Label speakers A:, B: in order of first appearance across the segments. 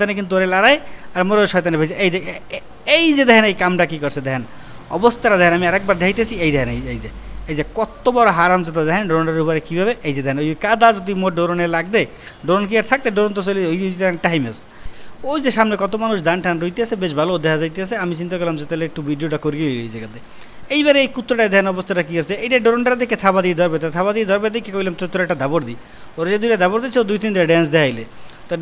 A: শয়তানে কিন্তু ওরে লড়াই আর মোরও শয়তানে ভেজে এই যে এই যে দেখেন এই কামটা কি করছে দেখেন। অবস্থাটা দেখেন, আমি আরেকবার দেখাইতেছি, এই দেখেন, এই- যে, এই যে কত বড় হারাম যেটা দেখেন, ড্রোনের উপরে কীভাবে এই যে দেখেন, ওই কাদা যদি মোট ড্রোনে লাগবে ড্রোন কি আর থাকতে? ড্রোন তো চলে ওই যে দেখেন টাইমেস। ওই যে সামনে কত মানুষ দান টান রইতেছে, বেশ ভালো দেখা যাইতেছে। আমি চিন্তা করলাম যে তাহলে একটু ভিডিওটা করিয়ে এই জায়গাতে। এইবারে এই কুত্তটা ধ্যান অবস্থাটা কি আছে এইটা ড্রোনটা দেখে থাবা দিয়ে ধরবে। থাবা দিয়ে ধরবে দেখে কইলাম তো তোর একটা ধাবর দি। ওরা যে দুইটা ধাবর দিচ্ছে ও দুই তিনটা ড্যান্স দেখাইলে। তো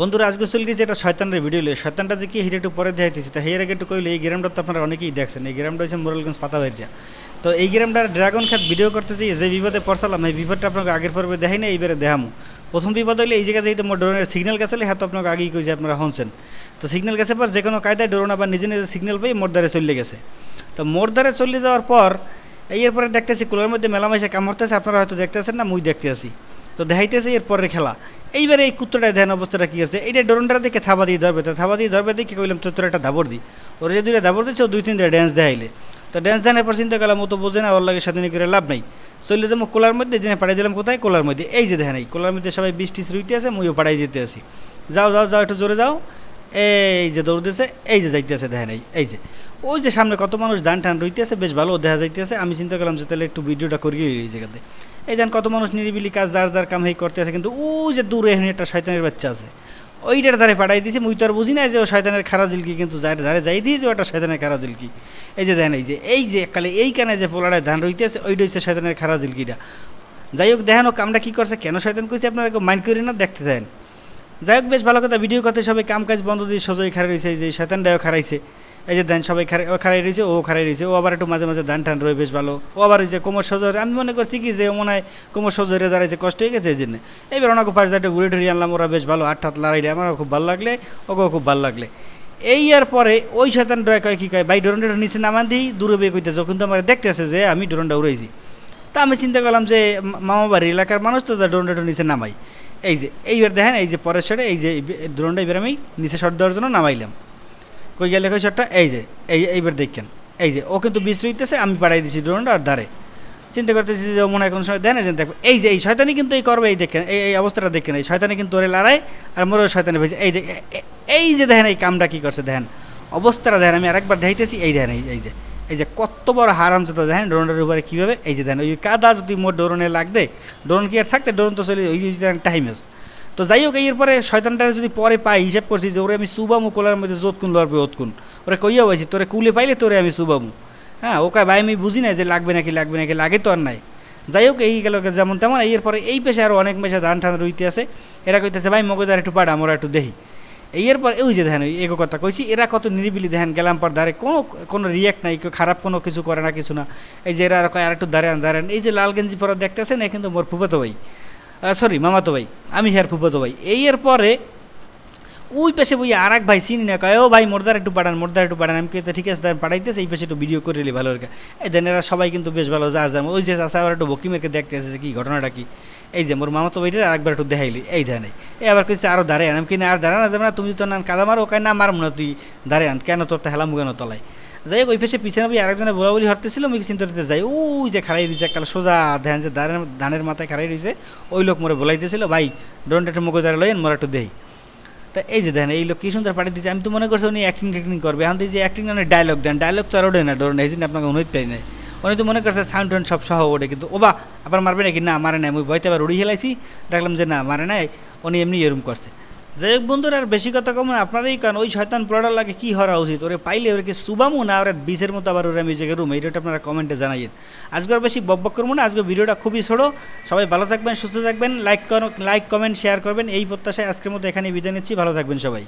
A: বন্ধুরা, আজকে চলে গেছে এটা শয়তানের ভিডিও লে শয়তানটা যে কি হিরে একটু পরে দেখাইতেছি, তা হের আগে একটু কইলে এই গ্রামটা তো আপনারা অনেকেই দেখছেন। এই গ্রামটা হচ্ছে মোরালগঞ্জ পাতাবাড়িয়া। তো এই গ্রামটার ড্রাগন খাত ভিডিও করতেছি, যে যে বিপদে পড়ছিলাম, এই বিপদটা আপনাকে আগের পর্বে দেখাই না এইবারে দেখামু। প্রথম বিপদ হইলে এই জায়গায় যেহেতু ড্রোনের সিগন্যাল গেছে হ্যাঁ তো আপনাকে আগেই কইছে আপনারা শুনছেন। তো সিগন্যাল গেছে পর যে কোনো কায়দায় ড্রোন আবার নিজে নিজে সিগন্যাল পেয়ে মোর দ্বারে চলে গেছে। তো মোর দ্বারে চলে যাওয়ার পর এরপরে দেখতেছি কুলার মধ্যে মেলামেশা কাম করতেছে, আপনারা হয়তো দেখতেছেন না, মুই দেখতে আসি তো দেখাইতেছে এর পরের খেলা। এইবারে এই কুত্তটায় ধ্যান অবস্থাটা কি আছে? এইটা ড্রোনটা দেখে থাবা দিয়ে ধরবে, তো থাবা দিয়ে ধরবে দেখে কইলাম তোর একটা ধাবর দি। ওরা যে দুইটা ধাবর দিচ্ছে ও দুই তিনটা ড্যান্স দেখাইলে। তো ড্যান্স দেওয়ার পর চিন্তা করলাম, ও তো বোঝে না, ওর লাগে সাথে করে লাভ নাই। চলে যাব কোলার মধ্যে জেনে পাঠাই দিলাম কোথায়? কোলার মধ্যে। এই যে দেখেন, এই কোলার মধ্যে সবাই বৃষ্টি রুইতে আছে, মুইও পাঠাই যেতে আসি যাও যাও যাও, একটু জোরে যাও। এই যে দৌড়তেছে এই যে যাইতে আছে, দেখেন, এই এই যে। ওই যে সামনে কত মানুষ দান টান রইতে আছে বেশ ভালো দেখা যাইতেছে। আমি চিন্তা করলাম যে তাহলে একটু ভিডিওটা করিয়ে এই জায়গাতে। এই দেন কত মানুষ নিরিবিলি কাজ, যার যার কাম হেই করতে আছে, কিন্তু ও যে দূরে এখানে একটা শয়তানের বাচ্চা আছে। ওইটার ধারে পাঠাই দিয়েছে মুই তো আর বুঝি না যে ও শয়তানের খারা জিলকি, কিন্তু যার ধারে যাই দিয়েছে, ওটা শয়তানের খারা জিলকি। এই যে দেন এই যে এই যে কালে এই কানে যে পোলাটায় ধান রইতে আছে ওইটা হচ্ছে শয়তানের খারা জিলকিটা। যাই হোক, দেখেন ও কামটা কী করছে, কেন শয়তান করছে আপনারা মাইন্ড করি না, দেখতে দেন যাই হোক, বেশ ভালো কথা, ভিডিও করতে সবাই কাম কাজ বন্ধ দিয়ে সোজাই খারাই রয়েছে যে শয়তানটাও খারাইছে এই যে ধান সবাই খারাই ও খারাই রয়েছে, ও খারাই রয়েছে, ও আবার একটু মাঝে মাঝে ধান টান রয়ে বেশ ভালো। ও আবার যে কোমর সজরে আমি মনে করছি কি যে মনে হয় কোমর সজরে দাঁড়াইছে কষ্ট হয়ে গেছে এই জন্য। এবার ওনাকে পাশ দিয়ে ঘুরে টুরে আনলাম, ওরা বেশ ভালো আট হাত লড়াইলে। আমারও খুব ভালো লাগলে, ওকেও খুব ভালো লাগলে। এই আর পরে ওই শয়তান ড্রয় কয় কি কয়, ভাই, ড্রোনটা নিচে নামান দিই, দূরে বেয়ে কইতেছে কিন্তু আমার দেখতেছে যে আমি ড্রোনটা উড়াইছি। তা আমি চিন্তা করলাম যে মা- মামা বাড়ি এলাকার মানুষ তো ড্রোনটা নিচে নামাই। এই যে, এইবার দেখেন, এই যে পরের শটে এই যে ড্রোনটা এবার আমি নিচে শট দেওয়ার জন্য নামাইলাম। কই গেলে কই শটটা? এই যে, এই, এইবার দেখেন। এই যে, ও কিন্তু বিষ রইতেছে আমি পাঠাই দিছি ড্রোনটা আর ধারে। চিন্তা করতেছি যে মনে কোনো সময় দেন যে দেখো, এই যে, এই শয়তানি কিন্তু এই করবে, এই দেখেন, এই এই অবস্থাটা দেখেন, এই শয়তানি কিন্তু ওরে লড়াই আর মোরও শয়তানি ভেজে এই যে এই যে দেখেন এই কামটা কী করছে, দেখেন, অবস্থাটা দেখেন, আমি আরেকবার দেখাইতেছি, এই দেখেন, এই এই যে এই যে কত বড় হারাম যেটা দেখেন ড্রোনের উপরে কীভাবে, এই যে দেখেন, ওই কাদা যদি মোট ড্রোনে লাগবে ড্রোন কি আর থাকতে ড্রোন তো চলে, ওই যে দেখেন টাইমেস তো যাই হোক, এরপরে শয়তানটার যদি পরে পাই হিসাব করছি যে ওরে আমি সুবামু, কোলার মধ্যে যতকুন লড়বে অতকুন ওরে কইয়া পাইছি তোরে কুলে পাইলে তোরে আমি সুবামু। হ্যাঁ ওকে ভাই, আমি বুঝি না যে লাগবে নাকি লাগবে নাকি, লাগে তো আর নাই। যাই হোক, এই গেল যেমন তেমন। এরপরে এই পেশে আরও অনেক পেশে ধান টান রইতে আছে। এরা কইতেছে, ভাই মগজার একটু পাড়া আমরা একটু দেখি এই এরপর ওই যে দেখেন, এগো কথা কইছি, এরা কত নিরিবিলি দেখেন, গেলাম পর ধারে, কোনো কোনো রিয়াক্ট নাই, কেউ খারাপ কোনো কিছু করে না, কিছু না। এই যে এরা আর একটু দাঁড়ান দাঁড়ান। এই যে লাল গেঞ্জি পরা দেখতেছেন, এ কিন্তু মোর ফুফাতো ভাই। সরি মামাতো ভাই, আমি হেয়ার ফুফাতো ভাই। এই এর পরে ওই পেশে বই আর এক ভাই চিনি না, কয়, ও ভাই, মোরদার একটু পাঠান, মোরদার একটু পাঠান। আমি তো ঠিক আছে পাঠাইতেছে, এই পেশে একটু ভিডিও করে নিলি ভালো করে এই দেন এরা সবাই কিন্তু বেশ ভালো যার যার ওই যে চাষা আবার একটু বকি মেরকে দেখতে আসে কি ঘটনাটা কি? এই যে মোর মামাতো ভাইটা আরেকবার একটু দেখাইলি, এই ধ্যান এই। আবার কইছে আরও দাঁড়ায় আমি কিনা আর দাঁড়ানো যাবে না, তুমি তো না কাদা মারো। কায়, না, মারম না তুই, দাঁড়ায় কেন তোর হেলাম কেন তলায়? যাই ওই পেশে পিছনে বই আরেকজনে বলা হরতেছিল আমি চিন্তা করতে যাই। ওই যে খাড়াই রয়েছে কাল সোজা ধ্যান যে ধানের ধানের মাথায় খাড়াই রয়েছে ওই লোক মোরে বলাইতেছিল, ভাই ডোনটা একটু মুখে দাঁড়া লইন মোরা একটু দেই। তা এই যে দেখেন, এই লোক কি সুন্দর পাঠিয়ে দিচ্ছে আমি তো মনে করছি উনি অ্যাক্টিং ট্যাক্টিং করবে। এখন যে অ্যাক্টিং মানে ডায়লগ দেন ডায়লগ তো আর ওঠে না ডোন এই জন্য আপনাকে অনুরোধ পাই নাই। উনি তো মনে করছে সাউন্ড টাউন্ড সব সহ ওঠে, কিন্তু, ওবা, আবার মারবে নাকি? না, মারে নাই আমি ভয়তে আবার উড়ি হেলাইছি। দেখলাম যে, না, মারে নাই। উনি এমনি এরম করছে। যাই হোক বন্ধুরা আর বেশি কথা কমন আপনারাই কারণ ওই শয়তান পোড়াটার লাগে কি হওয়া উচিত? ওরে পাইলে ওরে কি সুবামু না ওরা বিষের মতো আবার ওরা মিজে রুম এইটা আপনারা কমেন্টে জানাইয়েন। আজকে আর বেশি বকবক করব না, আজকে ভিডিওটা খুবই ছোটো। সবাই ভালো থাকবেন, সুস্থ থাকবেন লাইক লাইক কমেন্ট শেয়ার করবেন। এই প্রত্যাশায় আজকের মতো এখানে বিদায় নিচ্ছি। ভালো থাকবেন সবাই।